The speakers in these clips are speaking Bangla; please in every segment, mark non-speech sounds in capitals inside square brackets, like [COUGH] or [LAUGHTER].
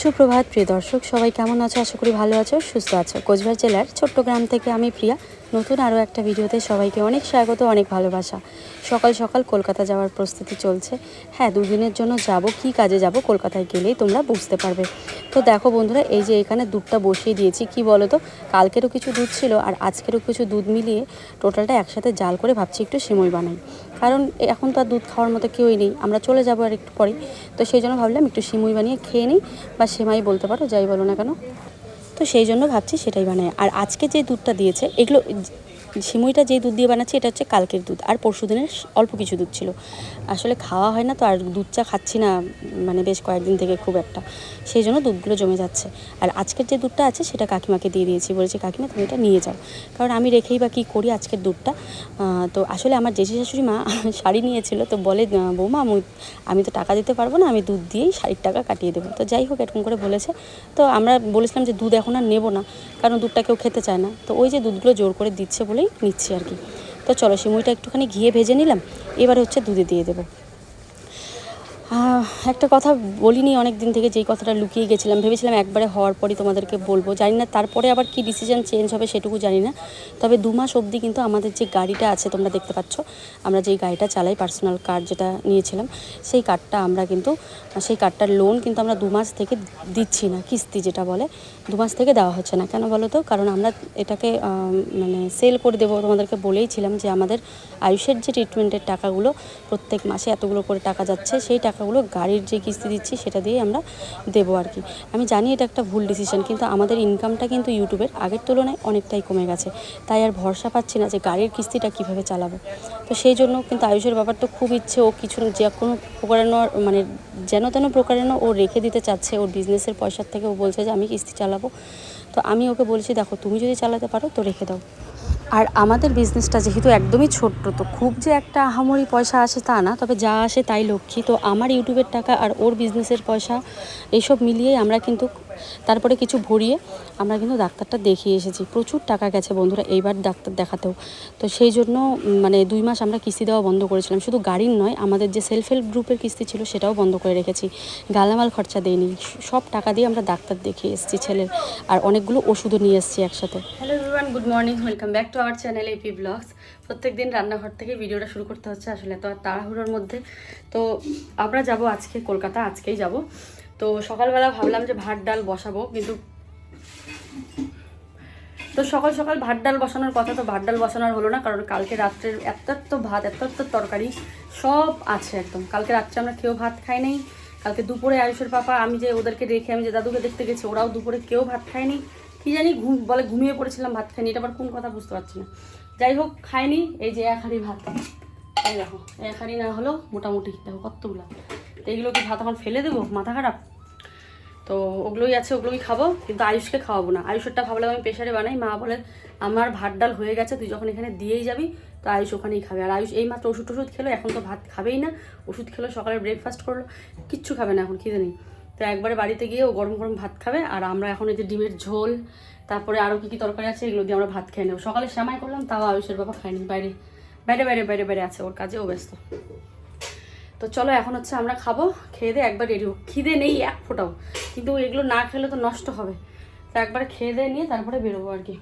সুপ্রভাত, প্রিয় দর্শক। সবাই কেমন আছো? আশা করি ভালো আছো, সুস্থ আছো। কোচবিহার জেলার ছোট্ট গ্রাম থেকে আমি প্রিয়া। নতুন আরও একটা ভিডিওতে সবাইকে অনেক স্বাগত, অনেক ভালোবাসা। সকাল সকাল কলকাতা যাওয়ার প্রস্তুতি চলছে। হ্যাঁ দুদিনের জন্য যাব, কি কাজে যাব কলকাতায় গেলেই তোমরা বুঝতে পারবে। তো দেখো বন্ধুরা, এই যে এখানে দুধটা বসিয়ে দিয়েছি, কি বলো তো কালকেরও কিছু দুধ ছিল আর আজকেরও কিছু দুধ মিলিয়ে টোটালটা একসাথে জাল করে ভাবছি একটু সিমই বানাই। কারণ এখন তো আর দুধ খাওয়ার মতো কেউই নেই। আমরা চলে যাব আর একটু পরেই তো সেই জন্য ভাবলাম একটু সিমুই বানিয়ে খেয়ে নিই বা সেমাই বলতে পারো, যাই বলো না কেন। তো সেই জন্য ভাবছি সেটাই বানাই। আর আজকে যে দুধটা দিয়েছে, এগুলো সিমুইটা যেই দুধ দিয়ে বানাচ্ছি, এটা হচ্ছে কালকের দুধ। আর পরশু দিনের অল্প কিছু দুধ ছিল। আসলে খাওয়া হয় না তো, আর দুধ চা খাচ্ছি না মানে বেশ কয়েকদিন থেকে খুব একটা। সেই জন্য দুধগুলো জমে যাচ্ছে। আর আজকের যে দুধটা আছে, সেটা কাকিমাকে দিয়ে দিয়েছি। বলেছি, কাকিমা, তুমি এটা নিয়ে যাও। কারণ আমি রেখেই বা কী করি আজকের দুধটা? তো আসলে আমার জেঠি শাশুড়ি মা [LAUGHS] শাড়ি নিয়েছিল, তো বলে বৌমা, আমি- তো টাকা দিতে পারব না, আমি দুধ দিয়েই শাড়ির টাকা কাটিয়ে দেবো। তো যাই হোক, এরকম করে বলেছে। তো আমরা বলেছিলাম যে, দুধ এখন আর নেব না, কারণ দুধটা কেউ খেতে চায় না। তো ওই যে দুধগুলো জোর করে দিচ্ছে বলেই নিচ্ছি আর কি। তো চলো সিমুইটা একটুখানি ঘিয়ে ভেজে নিলাম। এবার হচ্ছে দুধে দিয়ে দেবো। একটা কথা বলিনি অনেক দিন থেকে যেই কথাটা লুকিয়ে গেছিলাম। ভেবেছিলাম একবারে হওয়ার পরই তোমাদেরকে বলব। জানি না তারপরে আবার কি ডিসিশন চেঞ্জ হবে সেটুকু জানি না। তবে দু মাস অবধি কিন্তু আমাদের যে গাড়িটা আছে তোমরা দেখতে পাচ্ছ, আমরা যেই গাড়িটা চালাই পার্সোনাল কার যেটা নিয়েছিলাম, সেই কার্ডটা আমরা কিন্তু, সেই কার্ডটার লোন কিন্তু আমরা দু মাস থেকে দিচ্ছি না, কিস্তি যেটা বলে, দু মাস থেকে দেওয়া হচ্ছে না। কেন বলো তো? কারণ আমরা এটাকে মানে সেল করে দেবো তোমাদেরকে বলেইছিলাম যে আমাদের আয়ুষের যে ট্রিটমেন্টের টাকাগুলো প্রত্যেক মাসে এতগুলো করে টাকা যাচ্ছে, সেই টাকাগুলো গাড়ির যে কিস্তি দিচ্ছি সেটা দিয়ে আমরা দেবো আর কি। আমি জানি এটা একটা ভুল ডিসিশন কিন্তু আমাদের ইনকামটা কিন্তু ইউটিউবের আগের তুলনায় অনেকটাই কমে গেছে। তাই আর ভরসা পাচ্ছি না যে গাড়ির কিস্তিটা কীভাবে চালাবো। তো সেই জন্য কিন্তু আয়ুষের ব্যাপার তো খুব ইচ্ছে, ও কিছু যে কোনো প্রকারেণ মানে যেন তেন প্রকারেণ ও রেখে দিতে চাচ্ছে, ওর বিজনেসের পয়সার থেকে ও বলছে যে আমি কিস্তি চালাবো। তো আমি ওকে বলছি, দেখো, তুমি যদি চালাতে পারো তো রেখে দাও। আর আমাদের বিজনেসটা যেহেতু একদমই ছোট্ট, তো খুব যে একটা আহামরি পয়সা আসে তা না, তবে যা আসে তাই লক্ষ্মী। তো আমার ইউটিউবের টাকা আর ওর বিজনেসের পয়সা এইসব মিলিয়েই আমরা কিন্তু তারপরে কিছু ভরিয়ে আমরা কিন্তু ডাক্তারটা দেখিয়ে এসেছি। প্রচুর টাকা গেছে বন্ধুরা এইবার ডাক্তার দেখাতেও। তো সেই জন্য মানে দুই মাস আমরা কিস্তি দেওয়া বন্ধ করেছিলাম। শুধু গাড়ির নয়, আমাদের যে সেলফ হেল্প গ্রুপের কিস্তি ছিল সেটাও বন্ধ করে রেখেছি। গালামাল খরচা দেয়নি সব টাকা দিয়ে আমরা ডাক্তার দেখিয়ে এসেছি ছেলের। আর অনেকগুলো ওষুধও নিয়ে এসেছি একসাথে। Hello everyone good morning welcome back to our channel A blogs প্রত্যেক দিন রান্নাঘর থেকে ভিডিওটা শুরু করতে হচ্ছে আসলে, তো আর তাড়াহুড়োর মধ্যে। তো আমরা যাব আজকে কলকাতা, আজকেই যাব। তো সকালবেলা ভাবলাম যে ভাত, ডাল বসাবো, কিন্তু তো সকাল সকাল ভাত, ডাল বসানোর কথা তো ভাত, ডাল বসানোর হলো না, কারণ কালকে রাত্রের এত এত ভাত এত এত তরকারি সব আছে একদম। কালকে রাত্রে আমরা কেউ ভাত খাই নাই, কালকে দুপুরে আয়ুষের পাপা, আমি যে ওদেরকে রেখে আমি যে দাদুকে দেখতে গেছি, ওরাও দুপুরে কেউ ভাত খায়নি কি জানি ঘুম, বলে ঘুমিয়ে পড়েছিলাম, ভাত খাইনি, এটা আবার কোন কথা বুঝতে পারছি না। যাই হোক, খাইনি, এই যে এক হাঁড়ি ভাত। এই দেখো, এক হাঁড়ি না হলো মোটামুটি, দেখো কতগুলো। তো এইগুলো কি ভাত এখন ফেলে দেবো? মাথা খারাপ? তো ওগুলোই আছে, ওগুলোই খাব, কিন্তু আয়ুষকে খাওয়াবো না। আয়ুষেরটা ভাবলাম আমি প্রেশারে বানাই, মা বলে, আমার ভাত ডাল হয়ে গেছে, তুই যখন এখানে দিয়েই যাবি, তো আয়ুষ ওখানেই খাবে। আর আয়ুষ এই মাত্র ওষুধ টষুধ খেলো, এখন তো ভাত খাবেই না। ওষুধ খেলো, সকালে ব্রেকফাস্ট করল, কিচ্ছু খাবে না এখন, খিদে নেই। তো একবারে বাড়িতে গিয়ে ও গরম গরম ভাত খাবে, আর আমরা এখন এই যে ডিমের ঝোল, তারপরে আরও কী কী তরকারি আছে, এগুলো দিয়ে আমরা ভাত খেয়ে নেব। সকালে শ্যামাই করলাম, তাও আয়ুষের বাবা খায়নি, বাইরে বাইরে বাইরে বাইরে বাইরে আছে ওর কাজে, ও ব্যস্ত। তো চলো এখন হচ্ছে আমরা খাব, খেয়ে দিয়ে একবার রেডি হোক। খিদে নেই এক ফোটাও, কিন্তু এগুলো না খেলে তো নষ্ট হবে। তো একবার খেয়ে দিয়ে নিয়ে তারপরে বেরোবো আর কি।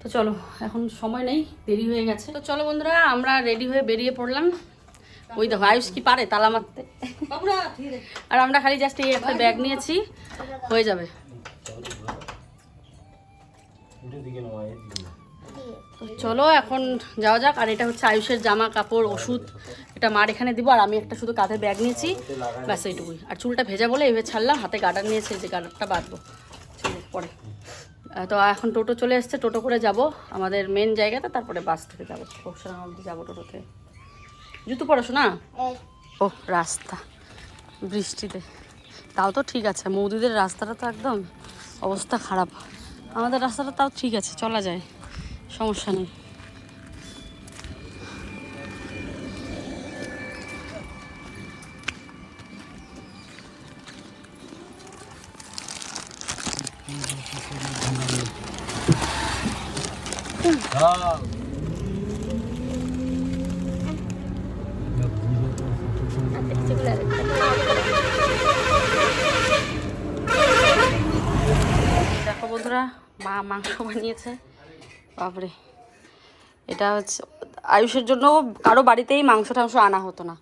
তো চলো, এখন সময় নেই, দেরি হয়ে গেছে। তো চলো বন্ধুরা, আমরা রেডি হয়ে বেরিয়ে পড়লাম। ওই দেখো, আয়ুষ কি পারে তালা মারতে? আর আমরা খালি জাস্ট এই একটা ব্যাগ নিয়েছি, হয়ে যাবে। চলো এখন যাওয়া যাক। আর এটা হচ্ছে আয়ুষের জামা কাপড়, ওষুধ। এটা মার এখানে দিব, আর আমি একটা শুধু কাঁধে ব্যাগ নিয়েছি। ব্যাস এইটুকুই। আর চুলটা ভেজা বলে এইভাবে ছাড়লাম, হাতে গার্ডার নিয়েছে যে গার্ডারটা বাঁধবো। পরে। তো এখন টোটো চলে এসছে, টোটো করে যাব। আমাদের মেন জায়গাতে, তারপরে বাস থেকে যাব। অবধি যাব টোটোতে। জুতো পড়াশো না ও, রাস্তা। বৃষ্টিতে। তাও তো ঠিক আছে, মৌদিদের রাস্তাটা তো একদম অবস্থা খারাপ। আমাদের রাস্তাটা তাও ঠিক আছে, চলা যায়। সমস্যা নেই। দেখো বন্ধুরা মা মাংস বানিয়েছে। বাপরে। এটা হচ্ছে, আয়ুষের জন্য কারও বাড়িতেই মাংস টাংস আনা হতো না।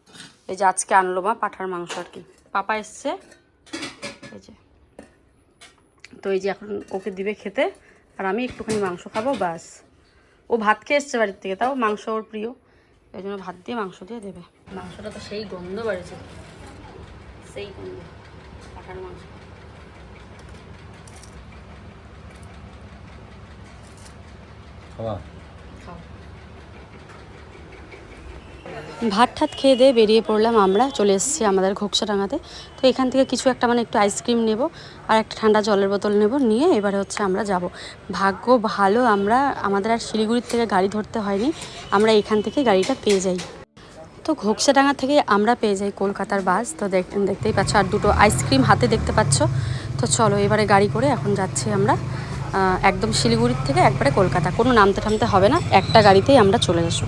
এই যে আজকে আনলো মা পাঠার মাংস আর কি। পাপা এসছে। এই যে। তো এই যে এখন ওকে দিবে খেতে, আর আমি একটুখানি মাংস খাব, ব্যাস। ও ভাত খেয়ে এসছে বাড়ির থেকে, তাও মাংস ওর প্রিয়। এই জন্য ভাত দিয়ে মাংস দিয়ে দেবে। মাংসটা তো সেই গন্ধ বাড়েছে। সেই গন্ধ, পাঠার মাংস। খাওয়া। ভাত ঠাত খেয়ে দিয়ে বেরিয়ে পড়লাম আমরা, চলে এসেছি আমাদের ঘোকসাডাঙ্গাতে। তো এখান থেকে কিছু একটা মানে একটু আইসক্রিম নেব আর একটা ঠান্ডা জলের বোতল নেব, নিয়ে এবারে হচ্ছে আমরা যাব। ভাগ্য ভালো, আমরা, আমাদের আর শিলিগুড়ির থেকে গাড়ি ধরতে হয়নি, আমরা এখান থেকে গাড়িটা পেয়ে যাই। তো ঘোকসাডাঙ্গা থেকে আমরা পেয়ে যাই কলকাতার বাস, তো দেখ- দেখতেই পাচ্ছ, আর দুটো আইসক্রিম হাতে দেখতে পাচ্ছ। তো চলো এবারে গাড়ি করে এখন যাচ্ছি আমরা। একদম শিলিগুড়ির থেকে একবারে কলকাতা। কোনো নামতে টামতে হবে না, একটা গাড়িতেই আমরা চলে আসব।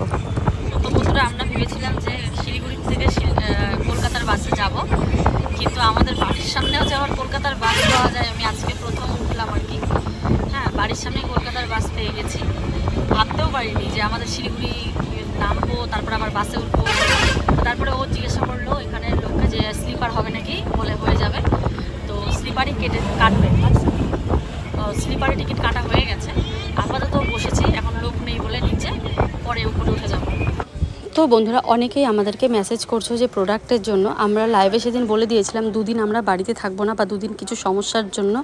তো বন্ধুরা আমরা ভেবেছিলাম যে শিলিগুড়ির থেকে কলকাতার বাসে যাব, কিন্তু আমাদের বাড়ির সামনেও যে আবার কলকাতার বাস পাওয়া যায়, আমি আজকে প্রথম উঠলাম আর কি। হ্যাঁ বাড়ির সামনে কলকাতার বাস পেয়ে গেছি। ভাবতেও পারিনি যে আমাদের শিলিগুড়ি নামবো, তারপর আবার বাসে উঠবো। তারপরে ও জিজ্ঞাসা করল এখানে লোককে যে স্লিপার হবে নাকি? বলে, হয়ে যাবে। তো স্লিপারই কেটে কাটবে। স্লিপারে টিকিট কাটা হয়ে গেছে। আপাতত বসেছি এখন লোক নেই বলে নিচে পরে উপরে তো বন্ধুরা অনেকেই আমাদেরকে মেসেজ করছ যে প্রোডাক্টের জন্য। আমরা লাইভে সেদিন বলে দিয়েছিলাম, দুদিন আমরা বাড়িতে থাকব না বা দুদিন কিছু সমস্যার জন্য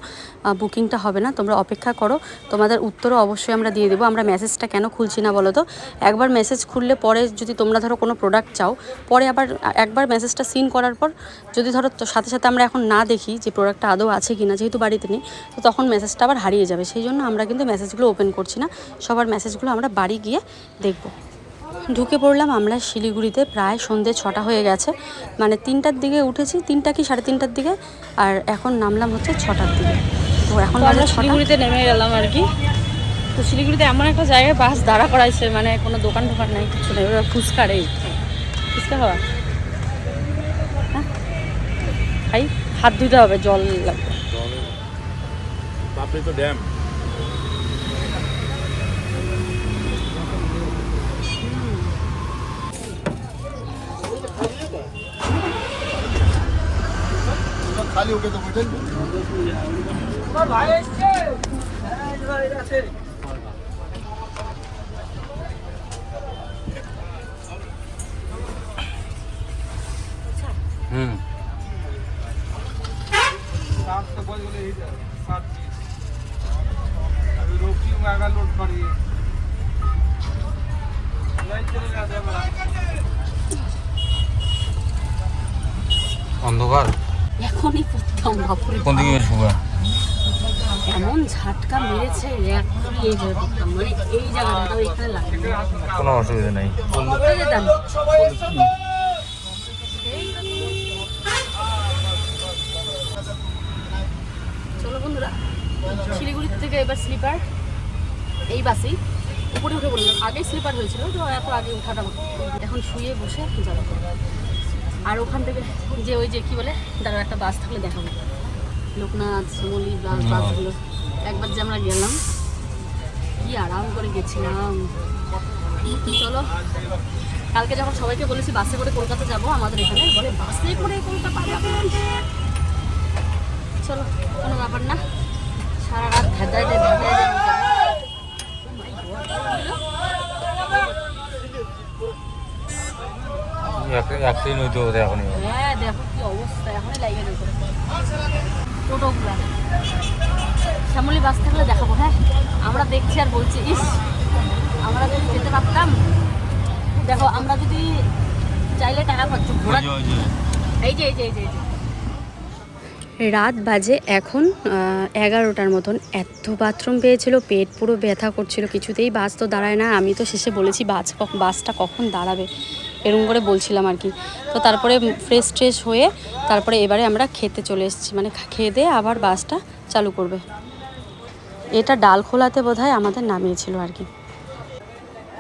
বুকিংটা হবে না। তোমরা অপেক্ষা করো, তোমাদের উত্তরও অবশ্যই আমরা দিয়ে দেবো। আমরা মেসেজটা কেন খুলছি না বলো তো? একবার মেসেজ খুললে পরে যদি তোমরা ধরো কোনো প্রোডাক্ট চাও, পরে আবার একবার মেসেজটা সিন করার পর যদি ধরো সাথে সাথে আমরা এখন না দেখি যে প্রোডাক্টটা আদৌ আছে কি না যেহেতু বাড়িতে নেই, তো তখন মেসেজটা আবার হারিয়ে যাবে। সেই জন্য আমরা কিন্তু মেসেজগুলো ওপেন করছি না। সবার মেসেজগুলো আমরা বাড়ি গিয়ে দেখব। ঢুকে পড়লাম আমরা শিলিগুড়িতে প্রায় সন্ধে ছটা হয়ে গেছে। মানে তিনটার দিকে উঠেছি তিনটা কি সাড়ে তিনটার দিকে? আর এখন নামলাম হচ্ছে ছটার দিকে। তো এখন আমরা শিলিগুড়িতে নেমে গেলাম আর কি। তো শিলিগুড়িতে এমন একটা জায়গায় বাস দাঁড়া করাইছে মানে কোনো দোকান টোকান নেই কিছু নেই ওরা ফুচকা রে। ফুচকা খাওয়া? হ্যাঁ? খাই হাত ধুতে হবে জল লাগবে। তো ড্যাম। 有给他们挣。那来一下，来一下，嗯。ঝাটকা মেরেছে মানে এই জায়গাটাও এখানে লাগে কোনো অসুবিধা নেই। চলো বন্ধুরা শিলিগুড়ির থেকে এবার স্লিপার এই বাসেই। উপরে উঠে বললাম আগে স্লিপার হয়েছিল তো এত আগে উঠাটা এখন শুয়ে বসে যাব। আর ওখান থেকে যে ওই যে কি বলে দাঁড়াও একটা বাস থাকলে দেখাবো। লোকনাথ শ্যামলি বাসগুলো। একবার যে আমরা গেলাম কি আরাম করে গেছিলাম। চলো কালকে যখন সবাইকে বলেছি বাসে করে কলকাতা যাব আমাদের এখানে বলে বাসে করে কলকাতা চলো কোনো ব্যাপার না। সারা রাত ভেদায় দেয় ভেদায় এখন হ্যাঁ দেখো কি অবস্থা এখনই লাগে গেছে। টোটোগুলা শ্যামলি বাস থাকলে দেখাবো হ্যাঁ? আমরা দেখছি আর বলছি ইস আমরা যদি যেতে পারতাম। দেখো আমরা যদি চাইলে টাকা খরচ ঘোরা এই যে এই যে এই যে রাত বাজে এখন এগারোটার মতন। এত বাথরুম পেয়েছিল পেট পুরো ব্যথা করছিল কিছুতেই বাস তো দাঁড়ায় না। আমি তো শেষে বলেছি বাস বাসটা কখন দাঁড়াবে? এরকম করে বলছিলাম আর কি। তো তারপরে ফ্রেশ ট্রেশ হয়ে তারপরে এবারে আমরা খেতে চলে এসেছি। মানে খেয়ে দিয়ে আবার বাসটা চালু করবে। এটা ডাল খোলাতে বোধ আমাদের নামিয়েছিল আর কি।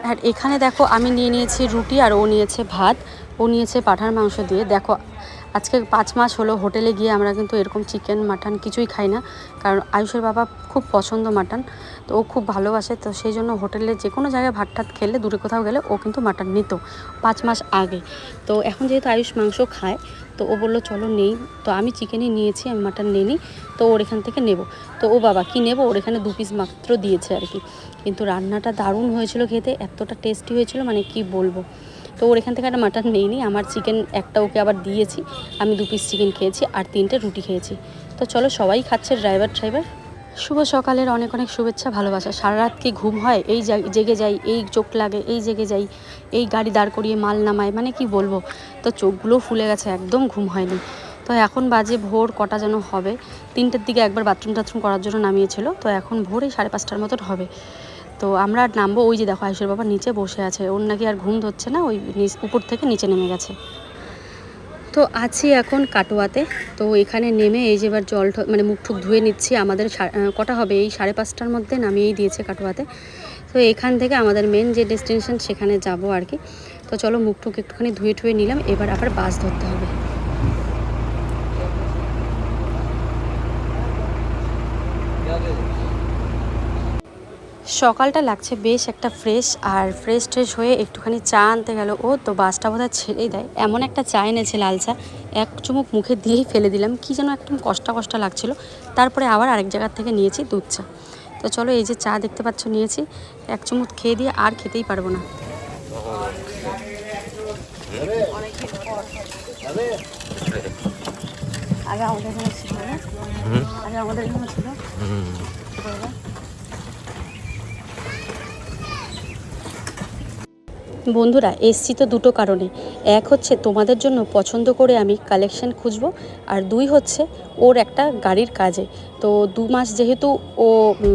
আর এখানে দেখো আমি নিয়ে নিয়েছি রুটি আর ও নিয়েছে ভাত। ও নিয়েছে পাঠার মাংস দিয়ে। দেখো আজকে পাঁচ মাস হলো হোটেলে গিয়ে আমরা কিন্তু এরকম চিকেন, মাটন কিছুই খাই না। কারণ আয়ুষের বাবা খুব পছন্দ মাটন, তো ও খুব ভালোবাসে। তো সেই জন্য হোটেলে যে কোনো জায়গায় ভাত টাত খেলে, দূরে কোথাও গেলে ও কিন্তু মাটন নিত পাঁচ মাস আগে। তো এখন যেহেতু আয়ুষ মাংস খায়, তো ও বলল, চলো নেই। তো আমি চিকেনই নিয়েছি, আমি মাটন নিইনি, তো ওর এখান থেকে নেব। তো ও বাবা, কি নেব? ওর এখানে দু পিস মাত্র দিয়েছে আর কি। কিন্তু রান্নাটা দারুণ হয়েছিল খেতে, এতটা টেস্টি হয়েছিল মানে কি বলব? তো ওর এখান থেকে একটা মাটন নেইনি, আমার চিকেন একটা ওকে আবার দিয়েছি, আমি দু পিস চিকেন খেয়েছি আর তিনটে রুটি খেয়েছি। তো চলো সবাই খাচ্ছে ড্রাইভার ড্রাইভার শুভ সকালের অনেক অনেক শুভেচ্ছা, ভালোবাসা। সারা রাত কি ঘুম হয়? এই জেগে যাই, এই চোখ লাগে, এই জেগে যাই, এই গাড়ি দাঁড় করিয়ে মাল নামায় মানে কি বলব? তো চোখগুলো ফুলে গেছে, একদম ঘুম হয়নি। তো এখন বাজে ভোর কটা যেন হবে, তিনটের দিকে একবার বাথরুম টাথরুম করার জন্য নামিয়েছিল, তো এখন ভোর সাড়ে পাঁচটার মতন হবে। তো আমরা আর নামবো, ওই যে দেখো আয়ুষের বাবা নিচে বসে আছে, ওর নাকি আর ঘুম ধরছে না, ওই উপর থেকে নিচে নেমে গেছে। তো আছি এখন কাটোয়াতে, তো এখানে নেমে এই যে এবার জল মানে মুখ ঠুক ধুয়ে নিচ্ছি, আমাদের কটা হবে? এই সাড়ে পাঁচটার মধ্যে নামিয়েই দিয়েছে কাটোয়াতে। তো এখান থেকে আমাদের মেন যে ডেস্টিনেশন সেখানে যাব আর কি। তো চলো মুখ টুক একটুখানি ধুয়ে টুয়ে নিলাম, এবার আবার বাস ধরতে হবে। সকালটা লাগছে বেশ একটা ফ্রেশ আর ফ্রেশ ট্রেশ হয়ে একটুখানি চা আনতে গেল। ও তো বাসটা বোধহয় ছেড়েই দেয়। এমন একটা চা এনেছে লাল চা। এক চুমুক মুখে দিয়েই ফেলে দিলাম। কি যেন একদম কষ্টা কষ্টা লাগছিল। তারপরে আবার আরেক জায়গার থেকে নিয়েছি দুধ চা। তো চলো এই যে চা দেখতে পাচ্ছ নিয়েছি। এক চুমুক খেয়ে দিয়ে আর খেতেই পারব না। আগে আমাদের এখানে ছিল আগে আমাদের এখানে ছিল? বন্ধুরা, এসছি তো দুটো কারণে। এক হচ্ছে তোমাদের জন্য পছন্দ করে আমি কালেকশন খুঁজবো, আর দুই হচ্ছে ওর একটা গাড়ির কাজে। তো দু মাস যেহেতু ও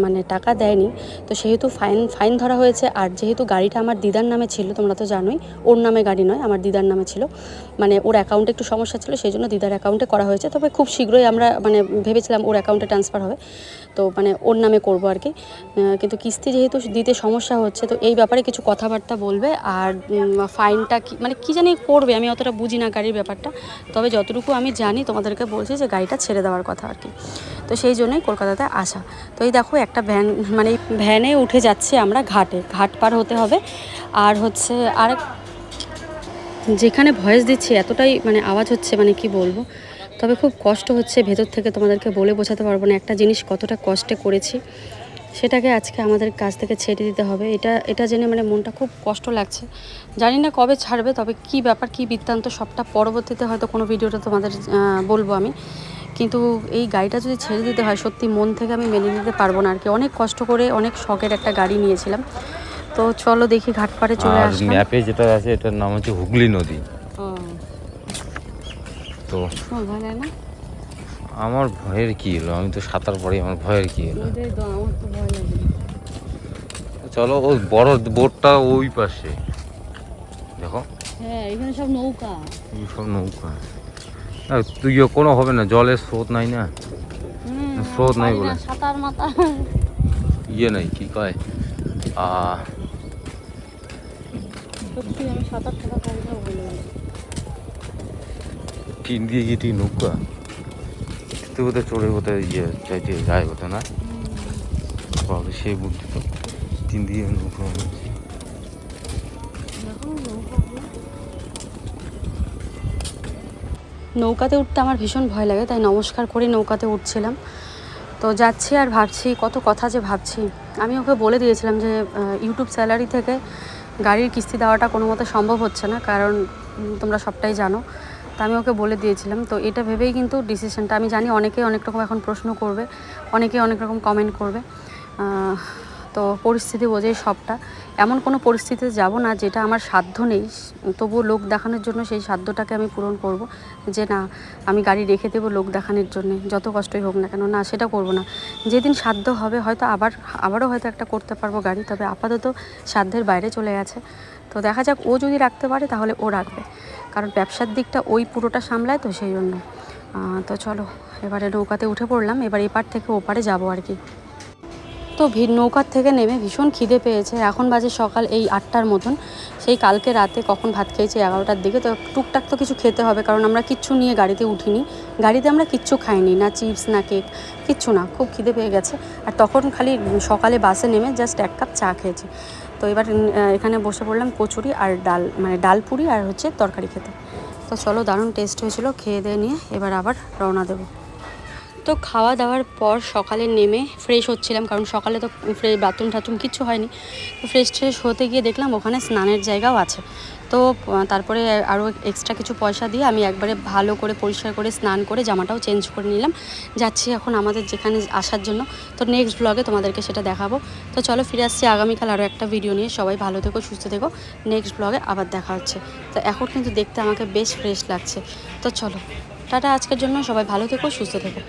মানে টাকা দেয়নি, তো সেহেতু ফাইন ফাইন ধরা হয়েছে। আর যেহেতু গাড়িটা আমার দিদার নামে ছিল, তোমরা তো জানোই, ওর নামে গাড়ি নয়, আমার দিদার নামে ছিল। মানে ওর অ্যাকাউন্টে একটু সমস্যা ছিল, সেই জন্য দিদার অ্যাকাউন্টে করা হয়েছে। তবে খুব শীঘ্রই আমরা মানে ভেবেছিলাম ওর অ্যাকাউন্টে ট্রান্সফার হবে। তো মানে ওর নামে করব আর কি। কিন্তু কিস্তি যেহেতু দিতে সমস্যা হচ্ছে, তো এই ব্যাপারে কিছু কথাবার্তা বলবে। আর ফাইনটা কি মানে কি জানি করবে, আমি অতটা বুঝি না গাড়ির ব্যাপারটা। তবে যতটুকু আমি জানি, তোমাদেরকে বলছি যে গাড়িটা ছেড়ে দেওয়ার কথা আর কি। তো সেই জন্যই কলকাতাতে আসা। তো এই দেখো, একটা ভ্যান মানে ভ্যানে উঠে যাচ্ছে আমরা ঘাটে। ঘাট পার হতে হবে। আর হচ্ছে আর যেখানে ভয়েস দিচ্ছি, এতটাই মানে আওয়াজ হচ্ছে মানে কি বলব? তবে খুব কষ্ট হচ্ছে, ভেতর থেকে তোমাদেরকে বলে বোঝাতে পারব না। একটা জিনিস কতটা কষ্টে করেছি। সেটাকে আজকে আমাদের কাছ থেকে ছেড়ে দিতে হবে। এটা এটা জেনে মানে মনটা খুব কষ্ট লাগছে। জানি না কবে ছাড়বে তবে কি ব্যাপার কি বৃত্তান্ত সবটা পরবর্তীতে হয়তো কোনো ভিডিওটা তোমাদের বলব আমি। কিন্তু এই গাড়িটা যদি ছেড়ে দিতে হয় সত্যি মন থেকে আমি মেনে নিতে পারব না আর কি অনেক কষ্ট করে অনেক শখের একটা গাড়ি নিয়েছিলাম। তো চলো দেখি ঘাটপাড়ে চলে আসলাম। ম্যাপে যেটা আছে এটার নাম হচ্ছে হুগলি নদী। তো না? আমার ভয়ের কি এলো আমি তো সাঁতার পড়ি আমার ভয়ের কি এলো চলো ওই বড় বোটটা ওই পাশে। দেখো। হ্যাঁ এখানে সব নৌকা। সব নৌকা। তুইও কোনো হবে না জলের স্রোত নাই না? স্রোত নাই বলে। সাঁতার মাথা ইয়ে নাই কি কয়? আ টিন দিয়ে গিয়ে নৌকা? তুই বোধহয় চড়ে বোধহয় ইয়ে চাইতে যায় বোধহয় না। বাবা সেই বুদ্ধি তো। টিন দিয়ে নৌকা। নৌকাতে উঠতে আমার ভীষণ ভয় লাগে, তাই নমস্কার করে নৌকাতে উঠছিলাম। তো যাচ্ছি আর ভাবছি, কত কথা যে ভাবছি। আমি ওকে বলে দিয়েছিলাম যে ইউটিউব স্যালারি থেকে গাড়ির কিস্তি দেওয়াটা কোনো মতে সম্ভব হচ্ছে না, কারণ তোমরা সবটাই জানো। তা আমি ওকে বলে দিয়েছিলাম। তো এটা ভেবেই কিন্তু ডিসিশনটা আমি জানি অনেকে অনেক রকম এখন প্রশ্ন করবে, অনেকে অনেক রকম কমেন্ট করবে তো পরিস্থিতি বোঝেই সবটা। এমন কোনো পরিস্থিতিতে যাব না যেটা আমার সাধ্য নেই, তবুও লোক দেখানোর জন্য সেই সাধ্যটাকে আমি পূরণ করব যে না, আমি গাড়ি রেখে দেবো লোক দেখানোর জন্য, যত কষ্টই হোক না কেন, না, সেটা করব না। যেদিন সাধ্য হবে হয়তো আবার, আবারও হয়তো একটা করতে পারব গাড়ি, তবে আপাতত সাধ্যের বাইরে চলে গেছে। তো দেখা যাক ও যদি রাখতে পারে তাহলে ও রাখবে। কারণ ব্যবসার দিকটা ওই পুরোটা সামলায় তো সেই জন্য। তো চলো, এবারে নৌকাতে উঠে পড়লাম। এবার এপার থেকে ওপারে যাব আর কি। তো ভিড় নৌকার থেকে নেমে ভীষণ খিদে পেয়েছে। এখন বাজে সকাল এই আটটার মতন। সেই কালকে রাতে কখন ভাত খেয়েছি এগারোটার দিকে। তো টুকটাক তো কিছু খেতে হবে, কারণ আমরা কিচ্ছু নিয়ে গাড়িতে উঠিনি। গাড়িতে আমরা কিচ্ছু খাইনি, না চিপস, না কেক, কিচ্ছু না। খুব খিদে পেয়ে গেছে। আর তখন খালি সকালে বাসে নেমে জাস্ট এক কাপ চা খেয়েছি। তো এবার এখানে বসে পড়লাম কচুরি আর ডাল মানে ডাল পুরি আর হচ্ছে তরকারি খেতে। তো চলো দারুণ টেস্ট হয়েছিল, খেয়ে দিয়ে নিয়ে এবার আবার রওনা দেবো। তো খাওয়া দাওয়ার পর সকালে নেমে ফ্রেশ হচ্ছিলাম, কারণ সকালে তো ফ্রেশ বাথরুম টাথরুম কিছু হয়নি। তো ফ্রেশ ট্রেশ হতে গিয়ে দেখলাম ওখানে স্নানের জায়গাও আছে। তো তারপরে আরও এক্সট্রা কিছু পয়সা দিয়ে আমি একবারে ভালো করে পরিষ্কার করে স্নান করে জামাটাও চেঞ্জ করে নিলাম। যাচ্ছি এখন আমাদের যেখানে আসার জন্য। তো নেক্সট ব্লগে তোমাদেরকে সেটা দেখাবো। তো চলো ফিরে আসছি আগামীকাল আরও একটা ভিডিও নিয়ে। সবাই ভালো থেকো, সুস্থ থেকো। নেক্সট ব্লগে আবার দেখা হচ্ছে। তো এখন কিন্তু দেখতে আমাকে বেশ ফ্রেশ লাগছে। তো চলো, টাটা আজকের জন্য। সবাই ভালো থেকো, সুস্থ থেকো।